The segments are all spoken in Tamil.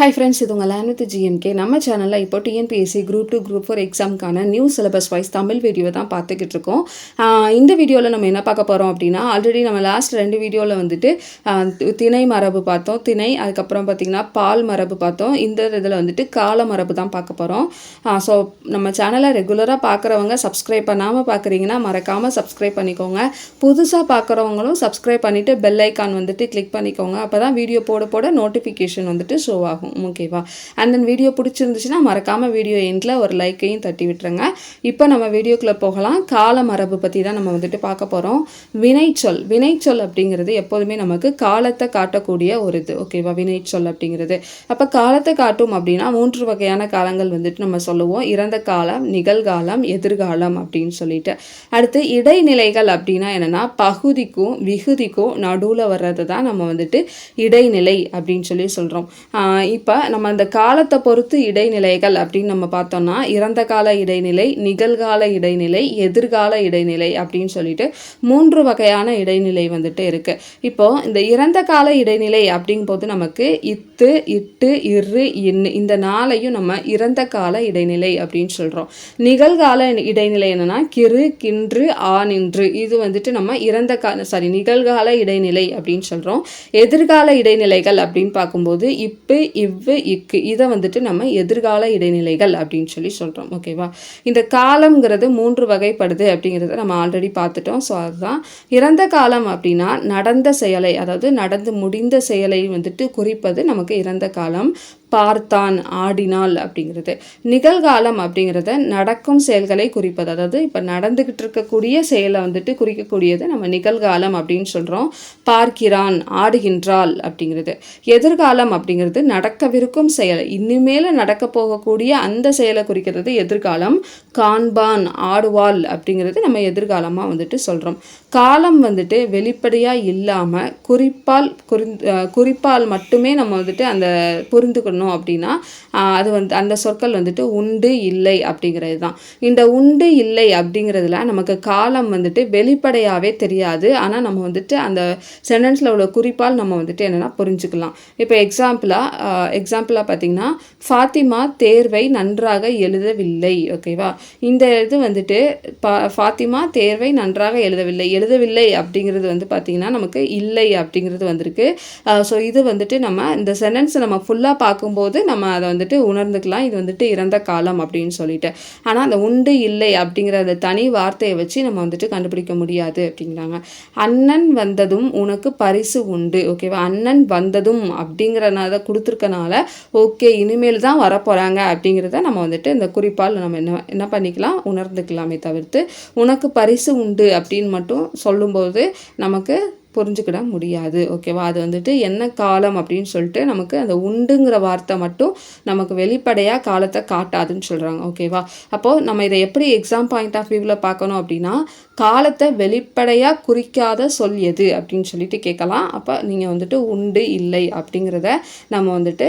ஹை ஃப்ரெண்ட்ஸ் இது உங்கள் லேண்ட் ஜிஎம்கே நம்ம சேனலில் இப்போ TNPSC group two group four எக்ஸாமுக்கான new syllabus wise Tamil video தான் பார்த்துக்கிட்டு இருக்கோம். இந்த வீடியோவில் நம்ம என்ன பார்க்க போகிறோம் அப்படின்னா ஆல்ரெடி நம்ம லாஸ்ட் ரெண்டு வீடியோவில் வந்துட்டு திணை மரபு பார்த்தோம். திணை அதுக்கப்புறம் பார்த்திங்கன்னா பால் மரபு பார்த்தோம். இந்த இதில் வந்துட்டு கால மரபு தான் பார்க்க போகிறோம் ஸோ நம்ம சேனலை ரெகுலராக பார்க்குறவங்க சப்ஸ்கிரைப் பண்ணாமல் பார்க்குறீங்கன்னா மறக்காமல் சப்ஸ்கிரைப் பண்ணிக்கோங்க. புதுசாக பார்க்குறவங்களும் சப்ஸ்கிரைப் பண்ணிவிட்டு பெல் ஐக்கான் வந்துட்டு கிளிக் பண்ணிக்கோங்க. அப்போ தான் வீடியோ போட போட நோட்டிஃபிகேஷன் வந்துட்டு ஷோ ஆகும். ஓகேவா அண்ட் தென் வீடியோ பிடிச்சிருந்துச்சுன்னா மறக்காமல் வீடியோ எண்டில் ஒரு லைக்கையும் தட்டி விட்டுருங்க. இப்போ நம்ம வீடியோக்குள்ளே போகலாம். கால மரபு பற்றி தான் நம்ம வந்துட்டு பார்க்க போகிறோம் வினைச்சொல். வினைச்சொல் அப்படிங்கிறது எப்போதுமே நமக்கு காலத்தை காட்டக்கூடிய ஒரு இது ஓகேவா வினைச்சொல் அப்படிங்கிறது. அப்போ காலத்தை காட்டும் அப்படின்னா மூன்று வகையான காலங்கள் வந்துட்டு நம்ம சொல்லுவோம். இறந்த காலம் நிகழ்காலம் எதிர்காலம் அப்படின்னு சொல்லிட்டு. அடுத்து இடைநிலைகள் அப்படின்னா என்னென்னா பகுதிக்கும் விகுதிக்கும் நடுவில் வர்றது தான் நம்ம வந்துட்டு இடைநிலை அப்படின்னு சொல்லி சொல்கிறோம் இப்போ நம்ம அந்த காலத்தை பொறுத்து இடைநிலைகள் அப்படின்னு நம்ம பார்த்தோம்னா இறந்த கால இடைநிலை நிகழ்கால இடைநிலை எதிர்கால இடைநிலை அப்படின்னு சொல்லிட்டு மூன்று வகையான இடைநிலை வந்துட்டு இருக்கு. இப்போது இந்த இறந்த கால இடைநிலை அப்படிங்கும்போது நமக்கு இத்து இட்டு இரு இன்னு இந்த நாளையும் நம்ம இறந்த கால இடைநிலை அப்படின்னு சொல்கிறோம் நிகழ்கால இடைநிலை என்னென்னா கிறு கின்று ஆ இது வந்துட்டு நம்ம இறந்த கால சாரி நிகழ்கால இடைநிலை அப்படின்னு சொல்கிறோம் எதிர்கால இடைநிலைகள் அப்படின்னு பார்க்கும்போது இப்பு இவ்வு இக்கு இதை வந்துட்டு நம்ம எதிர்கால இடைநிலைகள் அப்படின்னு சொல்லி சொல்கிறோம் ஓகேவா இந்த காலம்ங்கிறது மூன்று வகைப்படுது அப்படிங்கிறத நம்ம ஆல்ரெடி பார்த்துட்டோம். ஸோ அதுதான் இறந்த காலம் அப்படின்னா நடந்த செயலை அதாவது நடந்து முடிந்த செயலை வந்துட்டு குறிப்பது நமக்கு இறந்த காலம். பார்த்தான் ஆடினாள் அப்படிங்கிறது. நிகழ்காலம் அப்படிங்கிறத நடக்கும் செயல்களை குறிப்பது. அதாவது இப்போ நடந்துக்கிட்டு இருக்கக்கூடிய செயலை வந்துட்டு குறிக்கக்கூடியது நம்ம நிகழ்காலம் அப்படின்னு சொல்கிறோம் பார்க்கிறான் ஆடுகின்றாள் அப்படிங்கிறது. எதிர்காலம் அப்படிங்கிறது நடக்கவிருக்கும் செயல். இனிமேல் நடக்க போகக்கூடிய அந்த செயலை குறிக்கிறது எதிர்காலம். காண்பான் ஆடுவாள் அப்படிங்கிறது நம்ம எதிர்காலமாக வந்துட்டு சொல்கிறோம் காலம் வந்துட்டு வெளிப்படையாக இல்லாமல் குறிப்பால் குறிந் குறிப்பால் மட்டுமே நம்ம வந்துட்டு அந்த புரிந்துக்கணும் அப்படின்னா அது வந்து அந்த சொற்கள் வந்துட்டு உண்டு இல்லை அப்படிங்கிறது தான். இந்த உண்டு இல்லை அப்படிங்கிறதுல நமக்கு காலம் வந்துட்டு வெளிப்படையாகவே தெரியாது. ஆனால் நம்ம வந்துட்டு அந்த சென்டென்ஸில் உள்ள குறிப்பால் நம்ம வந்துட்டு என்னென்னா புரிஞ்சுக்கலாம். இப்போ எக்ஸாம்பிளாக எக்ஸாம்பிளாக பார்த்தீங்கன்னா ஃபாத்திமா தேர்வை நன்றாக எழுதவில்லை. ஓகேவா இந்த இது வந்துட்டு பா ஃபாத்திமா தேர்வை நன்றாக எழுதவில்லை. எழுதவில்லை அப்படிங்கிறது வந்து பார்த்திங்கன்னா நமக்கு இல்லை அப்படிங்கிறது வந்திருக்கு. ஸோ இது வந்துட்டு நம்ம இந்த சென்டென்ஸை நம்ம ஃபுல்லாக பார்க்கும்போது நம்ம அதை வந்துட்டு உணர்ந்துக்கலாம். இது வந்துட்டு இறந்த காலம் அப்படின்னு சொல்லிட்டு. ஆனால் அந்த உண்டு இல்லை அப்படிங்கிற அந்த தனி வார்த்தையை வச்சு நம்ம வந்துட்டு கண்டுபிடிக்க முடியாது அப்படிங்கிறாங்க. அண்ணன் வந்ததும் உனக்கு பரிசு உண்டு ஓகேவா அண்ணன் வந்ததும் அப்படிங்கிறனால கொடுத்துருக்கனால ஓகே இனிமேல் தான் வரப்போகிறாங்க அப்படிங்கிறத நம்ம வந்துட்டு இந்த குறிப்பால் நம்ம என்ன என்ன பண்ணிக்கலாம்? உணர்ந்துக்கலாமே தவிர்த்து. உனக்கு பரிசு உண்டு அப்படின்னு மட்டும் சொல்லும்போது நமக்கு புரிஞ்சுக்கிட முடியாது. ஓகேவா? அது வந்துட்டு என்ன காலம் அப்படின்னு சொல்லிட்டு நமக்கு அந்த உண்டுங்கிற வார்த்தை மட்டும் நமக்கு வெளிப்படையாக காலத்தை காட்டாதுன்னு சொல்கிறாங்க ஓகேவா? அப்போது நம்ம இதை எப்படி எக்ஸாம் பாயிண்ட் ஆஃப் வியூவில் பார்க்கணும் அப்படின்னா காலத்தை வெளிப்படையாக குறிக்காத சொல் எது அப்படின்னு சொல்லிட்டு கேட்கலாம். அப்போ நீங்கள் வந்துட்டு உண்டு இல்லை அப்படிங்கிறத நம்ம வந்துட்டு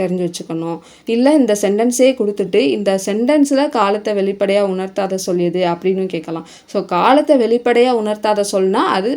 தெரிஞ்சு வச்சுக்கணும். இல்லை இந்த சென்டென்ஸே கொடுத்துட்டு இந்த சென்டென்ஸில் காலத்தை வெளிப்படையாக உணர்த்தாத சொல்லியது அப்படின்னு கேட்கலாம். ஸோ காலத்தை வெளிப்படையாக உணர்த்தாத சொல்னா அது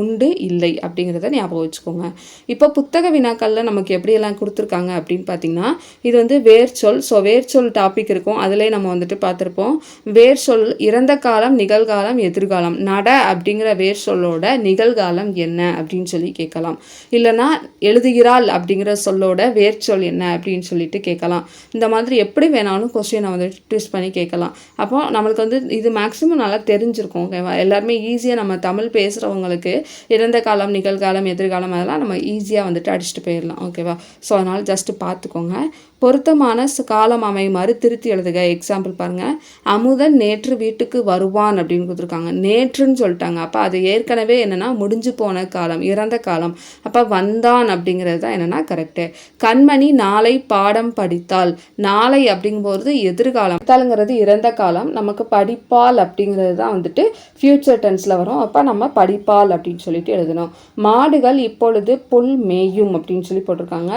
உண்டு இல்லை அப்படிங்கிறத ஞாபகம் வச்சுக்கோங்க. இப்போ புத்தக வினாக்களில் நமக்கு எப்படியெல்லாம் கொடுத்துருக்காங்க அப்படின்னு பார்த்தீங்கன்னா இது வந்து வேர்ச்சொல் ஸோ வேர்ச்சொல் டாபிக் இருக்கும். அதிலே நம்ம வந்துட்டு பார்த்துருப்போம் வேர்ச்சொல் இறந்த காலம் நிகழ்காலம் எதிர்காலம். நட அப்படிங்கிற வேர்ச்சொல்லோட நிகழ்காலம் என்ன அப்படின்னு சொல்லி கேட்கலாம். இல்லைன்னா எழுதுகிறாள் அப்படிங்கிற சொல்லோட வேர்ச்சொல் என்ன அப்படின்னு சொல்லிட்டு கேட்கலாம். இந்த மாதிரி எப்படி வேணாலும் கொஸ்டினை வந்து ட்விஸ்ட் பண்ணி கேட்கலாம். அப்போ நம்மளுக்கு வந்து இது மேக்ஸிமம் நல்லா தெரிஞ்சிருக்கும் ஓகேவா எல்லாருமே ஈஸியாக நம்ம தமிழ் பேசுகிறவங்களுக்கு இறந்த காலம் நிகழ்காலம் எதிர்காலம் அதெல்லாம் நம்ம ஈஸியாக வந்துட்டு அடிச்சுட்டு போயிடலாம் ஓகேவா ஸோ அதனால் ஜஸ்ட்டு பார்த்துக்கோங்க. பொருத்தமான காலம் அமையுமாறு திருத்தி எழுதுக. எக்ஸாம்பிள் பாருங்கள் அமுதன் நேற்று வீட்டுக்கு வருவான் அப்படின்னு கொடுத்துருக்காங்க. நேற்றுன்னு சொல்லிட்டாங்க. அப்போ அது ஏற்கனவே என்னென்னா முடிஞ்சு போன காலம் இறந்த காலம். அப்போ வந்தான் அப்படிங்கிறது தான் என்னென்னா கரெக்டு கண்மணி நாளை பாடம் படித்தால். நாளை அப்படிங்கும்போது எதிர்காலம். படித்தாலுங்கிறது இறந்த காலம். நமக்கு படிப்பால் அப்படிங்கிறது தான் வந்துட்டு ஃப்யூச்சர் டென்ஸில் வரும். அப்போ நம்ம படிப்பால் அப்படின்னு சொல்லிட்டு எழுதணும். மாடுகள் இப்பொழுது புல் மேயும் அப்படின்னு சொல்லி போட்டிருக்காங்க.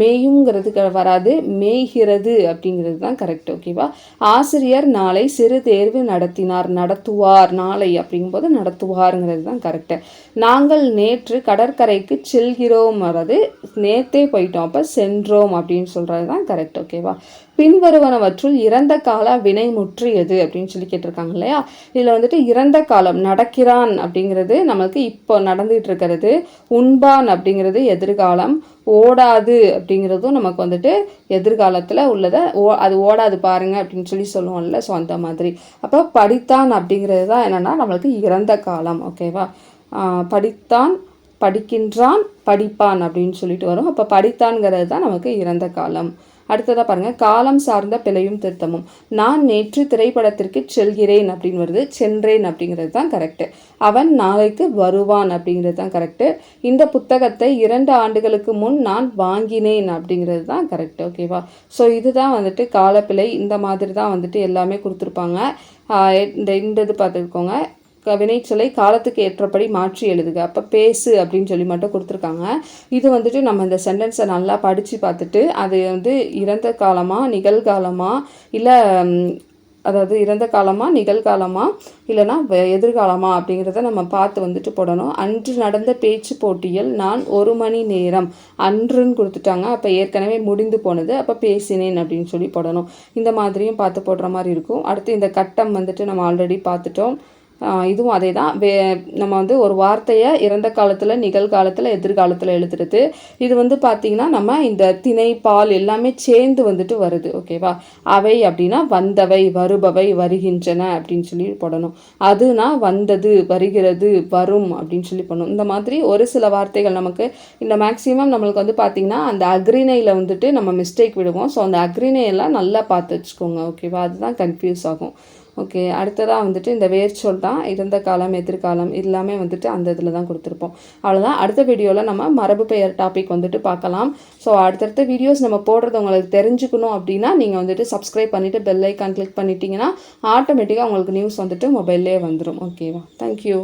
மேயுங்கிறதுக்கு வராது. மேய்கிறது அப்படிங்கிறது தான் கரெக்ட் ஓகேவா ஆசிரியர் நாளை சிறு தேர்வு நடத்தினார் நடத்துவார். நாளை அப்படிங்கும்போது நடத்துவாருங்கிறது தான் கரெக்டு நாங்கள் நேற்று கடற்கரைக்கு செல்கிறோம். வர்றது நேற்றே போயிட்டோம். அப்போ சென்றோம். அப்படின்னு சொல்கிறது தான் கரெக்ட் ஓகேவா பின்வருவனவற்றுள் இறந்த கால வினை முற்றியது அப்படின்னு சொல்லி கேட்டிருக்காங்க இல்லையா? இதில் வந்துட்டு இறந்த காலம் நடக்கிறான் அப்படிங்கிறது நம்மளுக்கு இப்போ நடந்துகிட்டு இருக்கிறது. உண்பான் அப்படிங்கிறது எதிர்காலம். ஓடாது அப்படிங்கிறதும் நமக்கு வந்துட்டு எதிர்காலத்தில் உள்ளதை ஓ அது ஓடாது பாருங்க அப்படின்னு சொல்லி சொல்லுவோம்ல ஸோ அந்த மாதிரி. அப்போ படித்தான் அப்படிங்கிறது தான் என்னென்னா நம்மளுக்கு இறந்த காலம் ஓகேவா படித்தான் படிக்கின்றான் படிப்பான் அப்படின்னு சொல்லிட்டு வரும். அப்போ படித்தான்கிறது தான் நமக்கு இறந்த காலம். அடுத்ததாக பாருங்கள் காலம் சார்ந்த பிழையும் திருத்தமும். நான் நேற்று திரைப்படத்திற்கு செல்கிறேன் அப்படின்னு வருது சென்றேன் அப்படிங்கிறது தான் கரெக்டு அவன் நாளைக்கு வருவான் அப்படிங்கிறது தான் கரெக்டு இந்த புத்தகத்தை இரண்டு ஆண்டுகளுக்கு முன் நான் வாங்கினேன் அப்படிங்கிறது தான் கரெக்ட் ஓகேவா ஸோ இதுதான் வந்துட்டு காலப்பிழை. இந்த மாதிரி தான் வந்துட்டு எல்லாமே கொடுத்துருப்பாங்க. இந்த இந்த இது பார்த்துக்கோங்க. வினைச்சொல்லை காலத்துக்கு ஏற்றபடி மாற்றி எழுதுக. அப்போ பேசு அப்படின்னு சொல்லி மட்டும் கொடுத்துருக்காங்க. இது வந்துட்டு நம்ம இந்த சென்டென்ஸை நல்லா படித்து பார்த்துட்டு அது வந்து இறந்த காலமாக நிகழ்காலமாக இல்லை அதாவது இறந்த காலமாக நிகழ்காலமாக இல்லைனா எதிர்காலமாக அப்படிங்கிறத நம்ம பார்த்து வந்துட்டு போடணும். அன்று நடந்த பேச்சு போட்டியில் நான் ஒரு மணி நேரம் அன்றுன்னு கொடுத்துட்டாங்க. அப்போ ஏற்கனவே முடிந்து போனது. அப்போ பேசினேன் அப்படின்னு சொல்லி போடணும். இந்த மாதிரியும் பார்த்து போடுற மாதிரி இருக்கும். அடுத்து இந்த கட்டம் வந்துட்டு நம்ம ஆல்ரெடி பார்த்துட்டோம். இதுவும் அதே தான் வே நம்ம வந்து ஒரு வார்த்தையை இறந்த காலத்தில் நிகழ்காலத்தில் எதிர்காலத்தில் எழுதுறது. இது வந்து பார்த்திங்கன்னா நம்ம இந்த திணை பால் எல்லாமே சேர்ந்து வந்துட்டு வருது ஓகேவா அவை அப்படின்னா வந்தவை வருபவை வருகின்றன அப்படின்னு சொல்லி போடணும். அதுனா வந்தது வருகிறது வரும் அப்படின்னு சொல்லி பண்ணணும் இந்த மாதிரி ஒரு சில வார்த்தைகள் நமக்கு இந்த மேக்ஸிமம் நம்மளுக்கு வந்து பார்த்திங்கன்னா அந்த அக்ரிணையில் வந்துட்டு நம்ம மிஸ்டேக் விடுவோம். ஸோ அந்த அக்ரிணையெல்லாம் நல்லா பார்த்து வச்சுக்கோங்க ஓகேவா அதுதான் கன்ஃபியூஸ் ஆகும். ஓகே அடுத்ததாக வந்துட்டு இந்த வேர்ச்சொல் தான் இறந்த காலம் எதிர்காலம் எல்லாமே வந்துட்டு அந்த இதில் தான் கொடுத்துருப்போம். அவ்வளோதான் அடுத்த வீடியோவில் நம்ம மரபு பெயர் டாபிக் வந்துட்டு பார்க்கலாம். ஸோ அடுத்தடுத்த வீடியோஸ் நம்ம போடுறது உங்களுக்கு தெரிஞ்சுக்கணும் அப்படின்னா நீங்கள் வந்துட்டு சப்ஸ்கிரைப் பண்ணிவிட்டு பெல் ஐக்கான் கிளிக் பண்ணிட்டீங்கன்னா ஆட்டோமேட்டிக்காக உங்களுக்கு நியூஸ் வந்துட்டு மொபைல்லே வந்துடும் ஓகேவா தேங்க்யூ